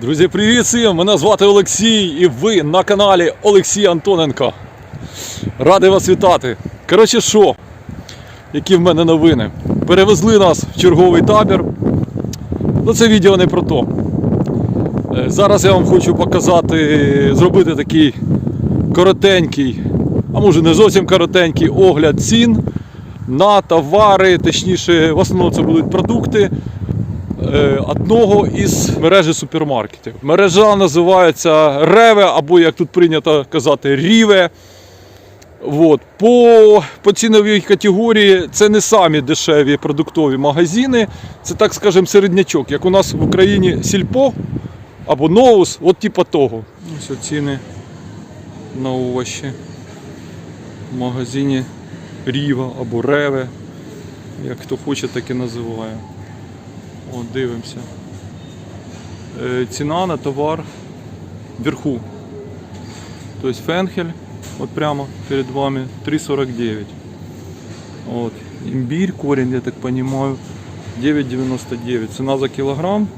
Друзі, привіт всім! Мене звати Олексій і ви на каналі Олексій Антоненко. Радий вас вітати. Коротше, що? Які в мене новини? Перевезли нас в черговий табір. Ну це відео не про то. Е, Зараз я вам хочу показати, зробити такий коротенький, а може не зовсім коротенький огляд цін на товари, точніше, в основному це будуть продукти одного із мережі супермаркетів. Мережа називається Реве, або як тут прийнято казати, Ріве. От. По, по ціновій категорії це не самі дешеві продуктові магазини, це так скажемо середнячок. Як у нас в Україні Сільпо або Ноус, от типа того. Ось ціни на овочі в магазині Ріва або Реве, як хто хоче, так і називає. От, дивимося. Е, ціна на товар вверху. Тобто фенхель, от прямо перед вами 3,49. От. Імбирь, корень, я так понимаю, 9,99. Ціна за кілограм.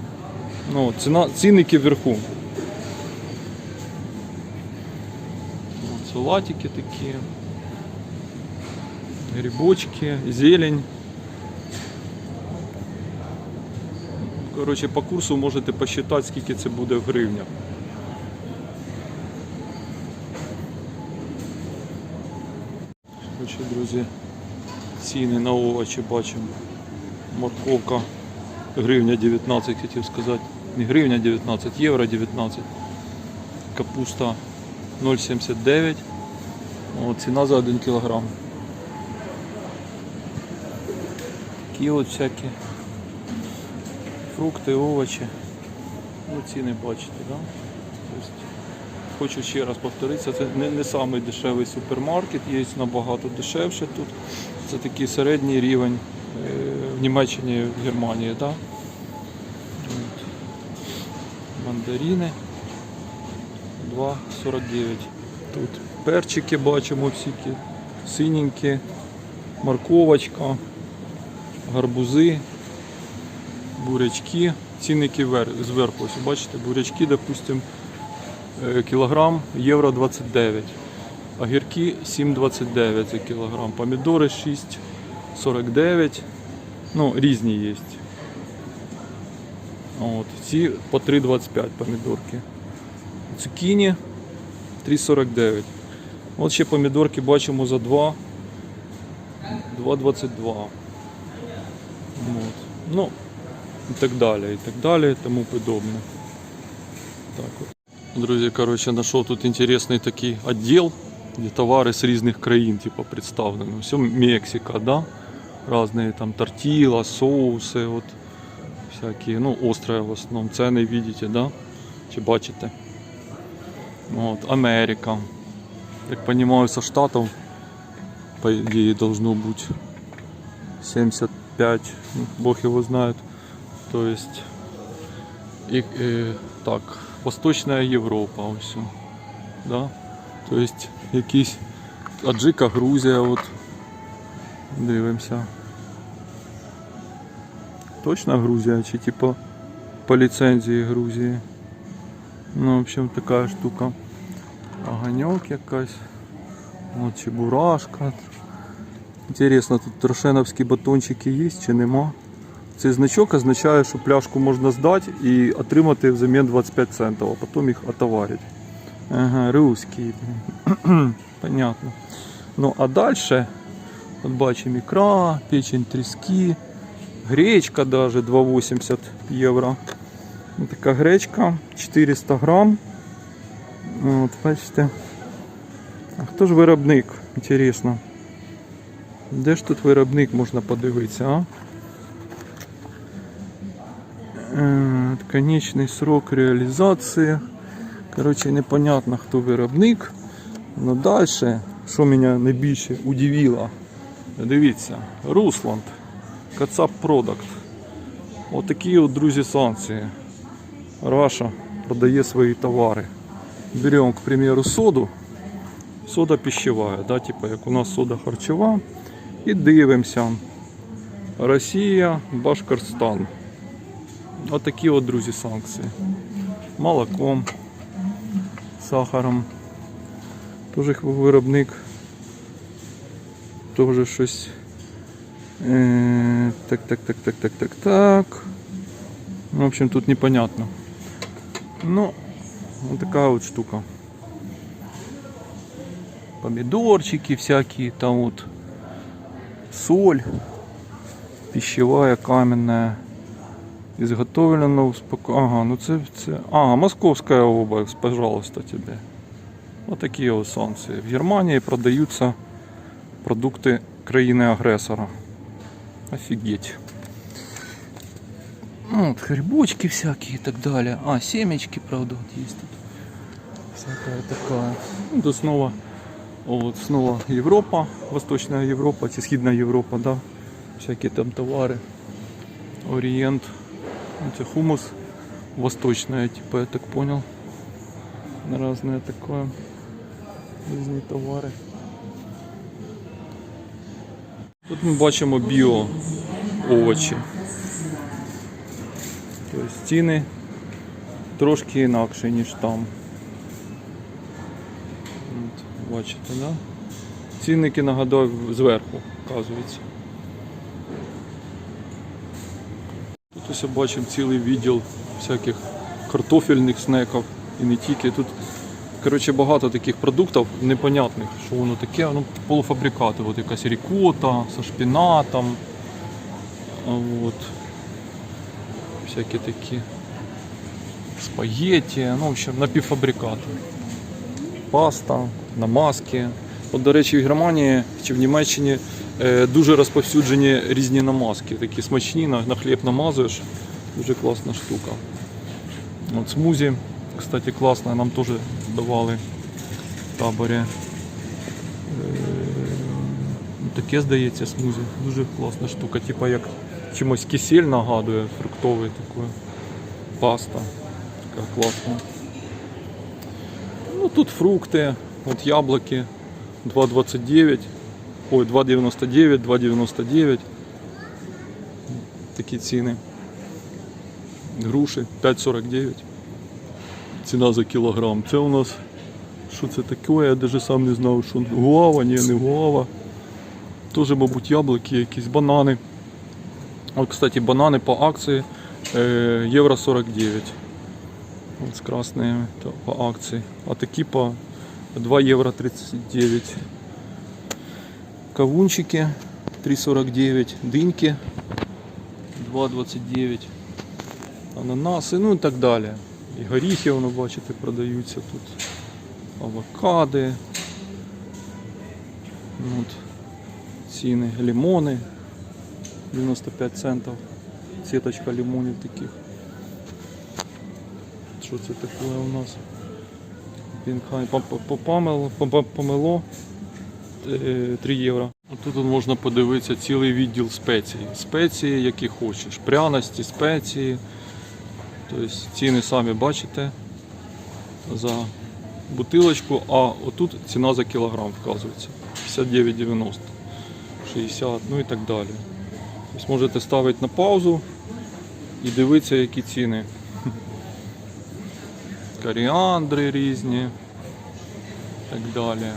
Ну, ціна, цінники вверху. Салатики такі. Грибочки, зелень. Коротше, по курсу можете посчитати, скільки це буде в гривнях. Коротше, друзі, ціни на овочі бачимо. Морковка гривня 19, хотів сказати. Не гривня 19, євро 19. Капуста 0,79. Ціна за 1 кілограм. Такі от всякі фрукти, овочі. Ну, ціни бачите, да? Тобто, хочу ще раз повторитися, це не, не самий дешевий супермаркет, є набагато дешевше тут. Це такий середній рівень е, в Німеччині, в Германії. Да? От. Мандарини 2,49. Тут перчики бачимо всякі, синенькі, морковочка, гарбузи, бурячки, цінники зверху. Ось бачите, бурячки, допустим, е, кілограм євро 29. Огірки 7,29 за кілограм. Помідори 6,49. Ну, різні є. От, ці по 3,25 помідорки. Цукіні 3,49. От ще помідорки бачимо за 2. 2,22. От. Ну, і так далі, і так далі, і тому подобне. Так от. Друзі, коротше, знайшов тут інтересний такий відділ, де товари з різних країн типу, представлені. Все Мексика, да? Разные там тортила, соуси, от, всякі, ну, острые в основному. Ціни видите, да? Чи бачите? От, Америка. Так понимаю, со штатов, по идее, должно быть 75, ну, бог его знает. То есть, и, э, так, Восточная Європа, ось. Да? То есть, якісь Аджика, Грузія, от. Дивимося. Точно Грузія чи типа по ліцензії Грузії? Ну, в общем, така штука. Огоньок якась. От чебурашка. Интересно, тут трошеновські батончики є чи нема? Цей значок означає, що пляшку можна здати і отримати взамін 25 центів, а потім їх отоварити. Ага, русський. Понятно. Ну а далі, от бачимо ікра, печень тріски, гречка даже 2,80 євро. Така гречка 400 грам. От, бачите. А хто ж виробник? Інтересно. Де ж тут виробник можна подивитися, а? Е, Конечний срок реалізації. Коротше, непонятно, хто виробник. Ну далі, що мене найбільше удивило, дивіться, Русланд, Кацап Продакт. Отакі от, друзі, санкції. Раша продає свої товари. Беремо, к примеру, соду. Сода пищевая, да, типа як у нас сода харчова. І дивимося. Росія, Башкортостан. Отакі от, друзі, санкції. Молоком, сахаром. Теж виробник. Теж щось. Е, так, так, так, так, так, так, так. Ну, В общем, тут непонятно. Ну, вот такая вот штука. Помидорчики всякие, там вот соль пищевая, каменная. Изготовлено успоко... Ага, ну це, це... Ага, московская обувь, пожалуйста, тебе. Вот такие вот санкции. В Германии продаются продукты країни-агресора. Офигеть. Ну, вот грибочки всякие и так далее. А, семечки, правда, вот есть тут. Всякая такая. Ну, тут снова, вот, снова Европа, Восточная Европа, чи Східна да. Всякие там товары. Ориент. Это хумус восточная, типа, я так понял. Разное такое. Різні товари. Тут ми бачимо біо овочі. Тобто ціни трошки інакші, ніж там. От, бачите, да? Цінники нагадав зверху, вказується. Ось бачимо цілий відділ всяких картофельних снеків і не тільки. Тут коротше, багато таких продуктів непонятних, що воно таке, ну, полуфабрикати, от якась рікота зі шпінатом. От. Всякі такі спагетті, ну, в общем, напівфабрикати. Паста, намазки. От, до речі, в Германії чи в Німеччині дуже розповсюджені різні намазки, такі смачні, на, хліб намазуєш. Дуже класна штука. От смузі, кстати, класне, нам теж давали в таборі. Е, Таке здається смузі. Дуже класна штука. Типа як чимось кисель нагадує, фруктовий такий. Паста. Така класна. Ну тут фрукти, от яблуки 2,29. Ой, 2,99, 2,99. Такі ціни. Груші 5,49. Ціна за кілограм. Це у нас що це таке? Я навіть сам не знав, що гуава, ні, не гуава. Теж, мабуть, яблуки, якісь банани. От, кстати, банани по акції е, євро 49. От з красними по акції. А такі по 2 євро 39. Кавунчики 3,49. Диньки 2,29. Ананаси, ну і так далі. І горіхи, воно бачите, продаються тут. Авокади. Ну, От. Ціни, лимони 95 центів. Сіточка лимонів таких. Що це таке у нас? Помело 3 євро. Тут можна подивитися цілий відділ спецій. Спеції, які хочеш. Пряності, спеції. Тобто ціни самі бачите за бутилочку, а отут ціна за кілограм вказується. 59,90, 60, ну і так далі. Тобто можете ставити на паузу і дивитися, які ціни. Коріандри різні і так далі.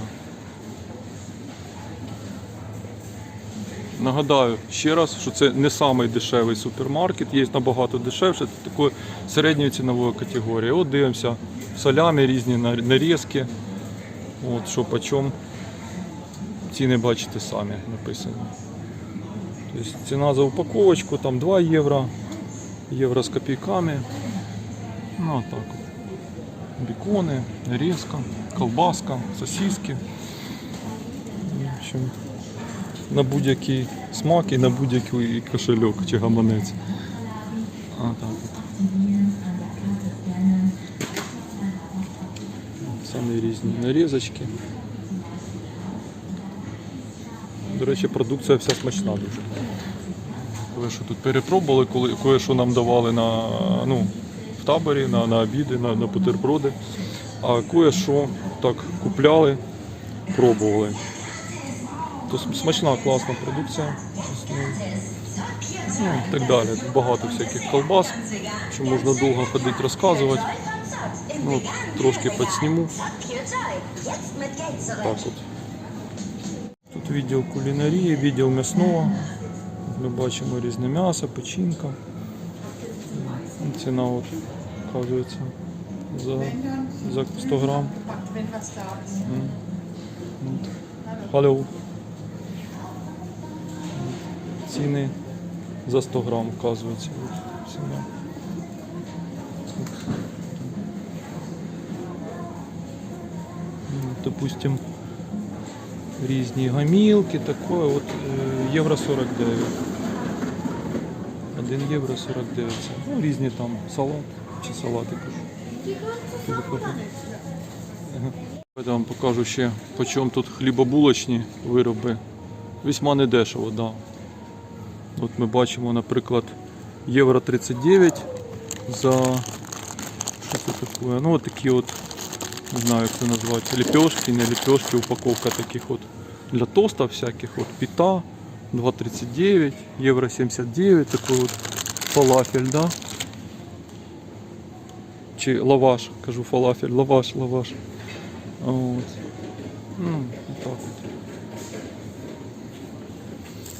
Нагадаю ще раз, що це не самий дешевий супермаркет, є набагато дешевше, це такої середньої цінової категорії. От дивимося, солями різні на- нарізки. От що по. Ціни бачите самі написано. Тобто ціна за упаковочку там 2 євро, євро з копійками. Ну так. Бікони, нарізка, колбаска, сосиски. В общем, на будь-який смак і на будь-який кошельок чи гаманець. А, так от. Самі різні нарізочки. До речі, продукція вся смачна дуже. Коли що тут перепробували, коли кое-що нам давали на, ну, в таборі, на, на обіди, на, на бутерброди. А кое-що так купляли, пробували. То смачна, класна продукція. Ну, Ну, і так далі. Тут багато всяких колбас, що можна довго ходити розказувати. Ну, трошки підсніму. Так от. Тут відділ кулінарії, відділ м'ясного. Ми бачимо різне м'ясо, печінка. Ціна от, вказується за, за 100 грам. От. Ціни за 100 грам вказується. Ціна. Ну, Допустим, різні гамілки, таке, от е, євро 49. 1 євро 49. це. Ну, різні там салат чи салати кажу. Я вам покажу ще, по чому тут хлібобулочні вироби. Весьма недешево, да. От ми бачимо, наприклад, євро 39 за що це таке? Ну от такі от, не знаю як це назвати, ліпешки, не ліпешки, упаковка таких от для тоста всяких, от пита 2,39, євро 79, такий от фалафель, да? Чи лаваш, кажу фалафель, лаваш, лаваш. От.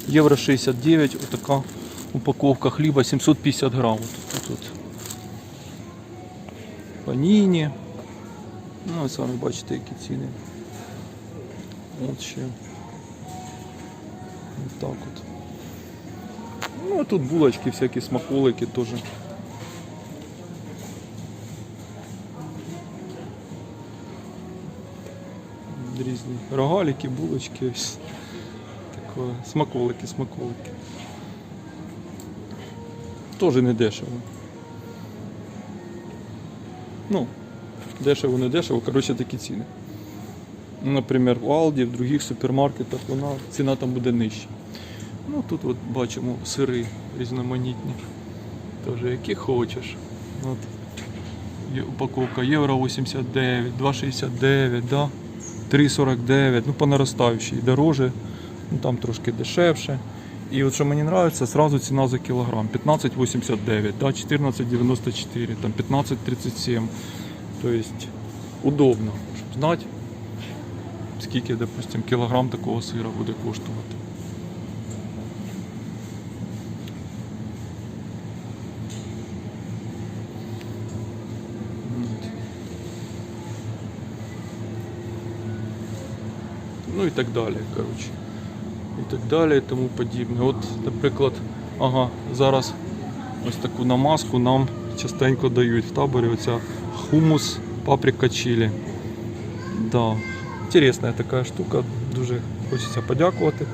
Євро 69, отака упаковка хліба, 750 грам. Тут. Паніні. Ну, самі бачите, які ціни. От ще. От так от. Ну, а тут булочки, всякі смаколики теж. Різні рогалики, булочки. Таке. Смаколики, смаколики. Тоже не дешево. Ну, дешево, не дешево, коротше такі ціни. Наприклад, в Алді, в других супермаркетах вона, ціна там буде нижча. Ну тут от бачимо сири різноманітні. Теж які хочеш. От. Є упаковка євро 89, 2,69, да? 3,49, ну по наростаючій дороже, ну там трошки дешевше. І от що мені подобається, сразу ціна за кілограм. 15,89, да? 14,94, там 15,37. Тобто удобно, щоб знати, скільки, допустим, кілограм такого сира буде коштувати. Ну і так далі, коротше. І так далі, і тому подібне. От, наприклад, ага, зараз ось таку намазку нам частенько дають в таборі оця хумус, паприка чилі. Да. Інтересна така штука, дуже хочеться подякувати.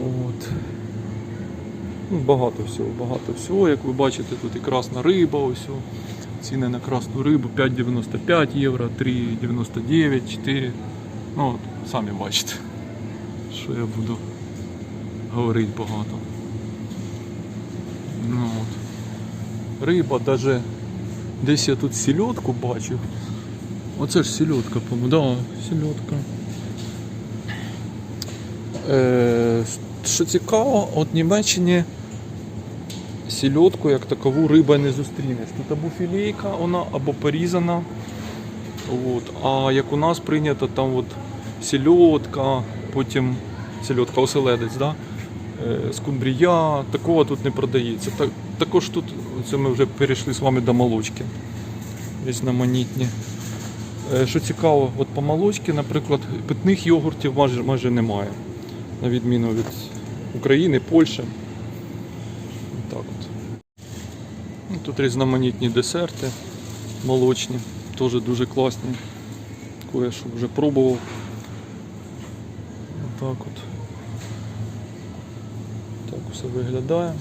От. Ну, багато всього, багато всього. Як ви бачите, тут і красна риба, ось. Ціни на красну рибу 5,95 євро, 3,99, 4. Ну, от, самі бачите, що я буду говорити багато. Ну, от. Риба, навіть десь я тут сільотку бачив. Оце ж сільотка, по-моєму, да, сільотка. Е, що цікаво, от в Німеччині сільотку як такову риба не зустрінеш. Тут або філейка, вона або порізана. От. А як у нас прийнято, там от сільотка, потім сільотка оселедець, да? е, скумбрія, такого тут не продається. Так, також тут це ми вже перейшли з вами до молочки. Різноманітні. Е, Що цікаво, от по молочці, наприклад, питних йогуртів майже, майже немає. На відміну від України, Польщі. Так от. Ну, Тут різноманітні десерти молочні, теж дуже класні. Кое що вже пробував. Так от. Так все виглядає.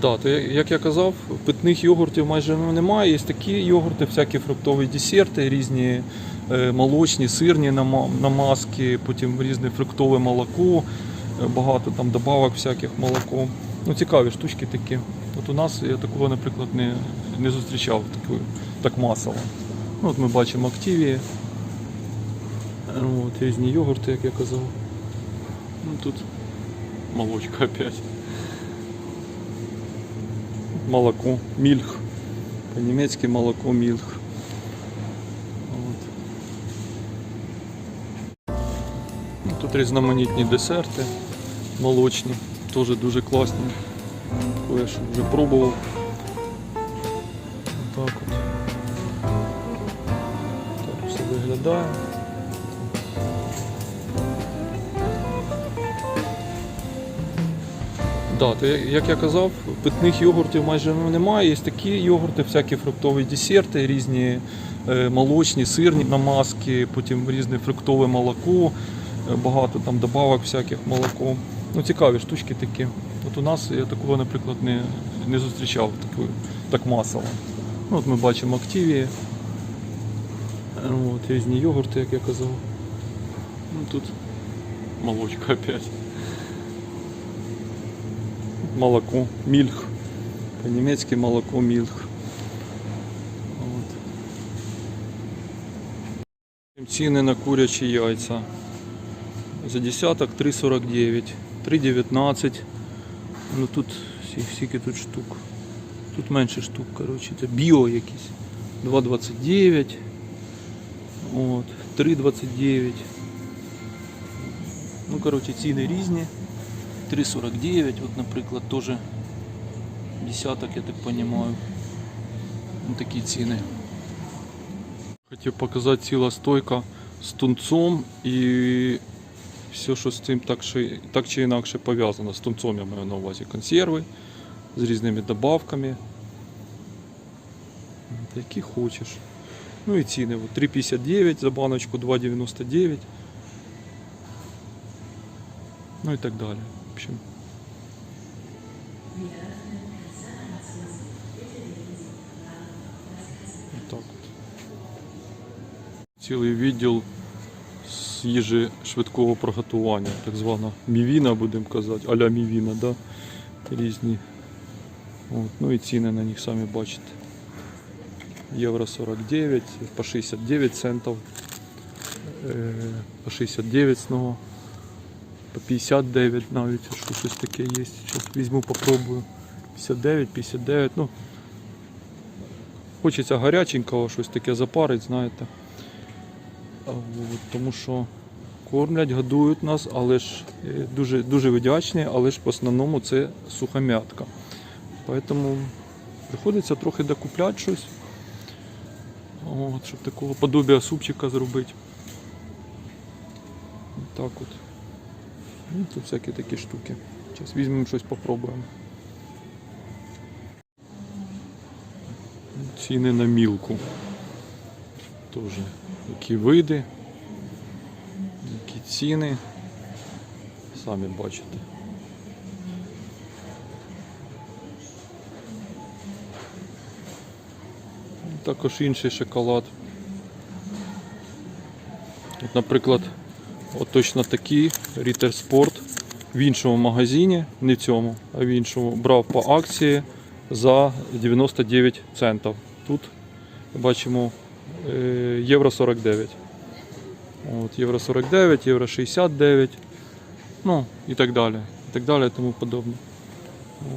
Да, як я казав, питних йогуртів майже ну, немає. Є такі йогурти, всякі фруктові десерти, різні е, молочні, сирні нама- намазки, потім різне фруктове молоко, е, багато там добавок всяких молоко. Ну, цікаві штучки такі. От у нас я такого, наприклад, не, не зустрічав такої, так масово. Ну, от ми бачимо активі. От, різні йогурти, як я казав. Ну тут молочка опять. Молоко, мільх. По-німецьки молоко, мільх. От. Ну, Тут різноманітні десерти молочні, теж дуже класні. Що вже пробував. Так от. Виглядає. Да, то як я казав, питних йогуртів майже немає. Є такі йогурти, всякі фруктові десерти, різні е, молочні, сирні намазки, потім різне фруктове молоко, е, багато там добавок всяких молоко. Ну, цікаві штучки такі. От у нас я такого, наприклад, не, не зустрічав такої, так масово. Ну, от ми бачимо активі. От, різні йогурти, як я казав. Ну, тут молочка опять. Молоко, мільх. По-німецьки молоко, мільх. От. Ціни на курячі яйця. За десяток 3,49, 3,19. Ну тут скільки тут штук. Тут менше штук, коротше, це біо якісь. 2,29. От, 3,29. Ну, коротше, ціни різні. 3,49, от, наприклад, теж десяток, я так розумію. Ну, такі ціни. Хотів показати ціла стойка з тунцом і все, що з цим так, чи- так чи інакше пов'язано. З тунцом я маю на увазі консерви з різними добавками. Які хочеш. Ну і ціни. 3,59 за баночку, 2,99. Ну і так далі. В общем. Отак от. Цілий відділ з їжі швидкого приготування, так звана мівіна, будемо казати, аля мівіна, да? різні. От. Ну і ціни на них самі бачите. Євро 49, по 69 центів, е, по 69 знову, по 59 навіть, що щось таке є. Зараз візьму, попробую. 59, 59, ну. Хочеться гаряченького, щось таке запарить, знаєте. Тому що кормлять, годують нас, але ж е, дуже, дуже вдячні, але ж в основному це сухомятка. Тому приходиться трохи докупляти щось. От, щоб такого подобія супчика зробити. Так от. Ну, тут всякі такі штуки. Зараз візьмемо щось попробуємо. Ціни на мілку. Теж які види, які ціни. Самі бачите. Також інший шоколад. От, наприклад, от точно такий Ritter Sport в іншому магазині, не в цьому, а в іншому, брав по акції за 99 центів. Тут бачимо е, євро 49. От, євро 49, євро 69, ну і так далі. І так далі, тому подобне.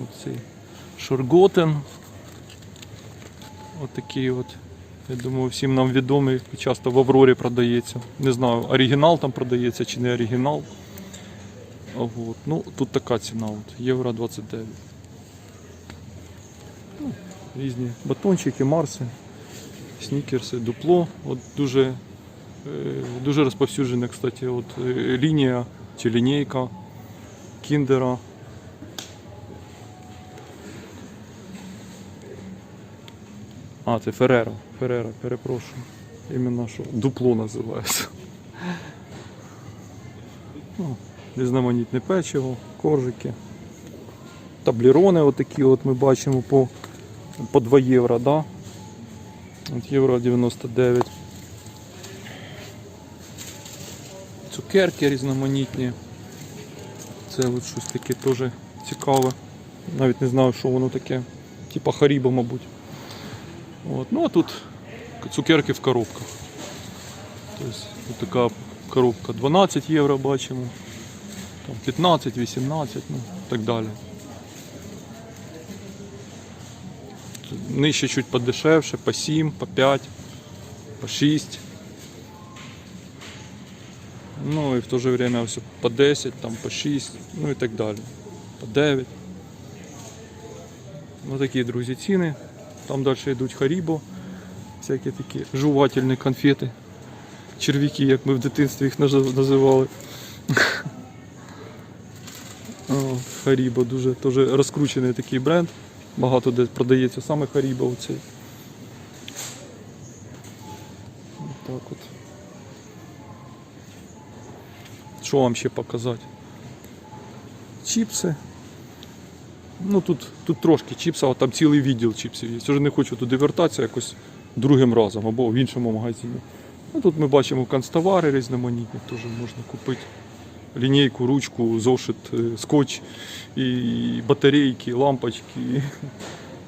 От цей Шорготен. От от. Я думаю, всім нам відомий, часто в Аврорі продається. Не знаю, оригінал там продається чи не оригінал. От. Ну, тут така ціна, от, євро 29. Ну, різні батончики, марси, снікерси, дупло. От дуже, е, дуже розповсюджена, кстати, от, е, лінія чи лінійка кіндера. А, це Ферера. Ферера, перепрошую. Іменно що дупло називається. Ну, різноманітне печиво, коржики. Таблірони отакі от ми бачимо по, по 2 євро, да? От євро 99. Цукерки різноманітні. Це от щось таке теж цікаве. Навіть не знаю, що воно таке. Типа Харіба, мабуть. От. Ну а тут цукерки в коробках. Тобто от така коробка 12 євро бачимо. Там 15, 18, ну так далі. Нижче чуть подешевше, по 7, по 5, по 6. Ну і в то же время все по 10, там по 6, ну і так далі. По 9. Ну такі, друзі, ціни. Там далі йдуть Харібо, всякі такі жувательні конфети. Черв'яки, як ми в дитинстві їх називали. Харібо дуже теж розкручений такий бренд. Багато де продається саме Харібо оцей. Так от. Що вам ще показати? Чіпси. Ну тут, тут трошки чіпса, а там цілий відділ чіпсів є. Я вже не хочу туди вертатися якось другим разом або в іншому магазині. Ну, тут ми бачимо канцтовари різноманітні, теж можна купити. Лінійку, ручку, зошит, е, скотч, і батарейки, лампочки.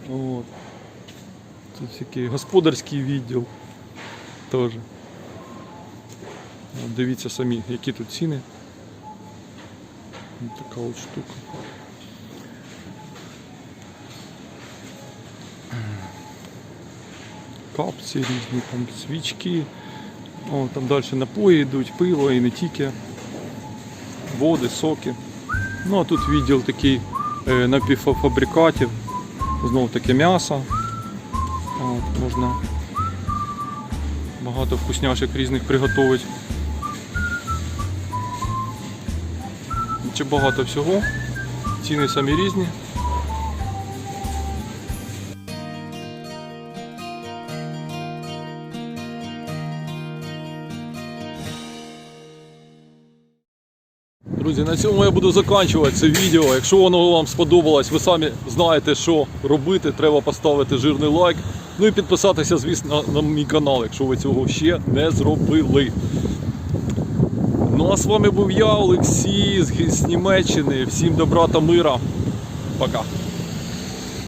От. Тут такий господарський відділ теж. Дивіться самі, які тут ціни. Така от штука. Капці різні, там свічки. О, там далі напої йдуть, пиво і не тільки. Води, соки. Ну а тут відділ такий е, напівфабрикатів. Знову таке м'ясо. От, можна багато вкусняшок різних приготувати. Чи багато всього. Ціни самі різні. Друзі, на цьому я буду закінчувати це відео. Якщо воно вам сподобалось, ви самі знаєте, що робити. Треба поставити жирний лайк. Ну і підписатися, звісно, на мій канал, якщо ви цього ще не зробили. Ну а з вами був я, Олексій з, Німеччини. Всім добра та мира. Пока.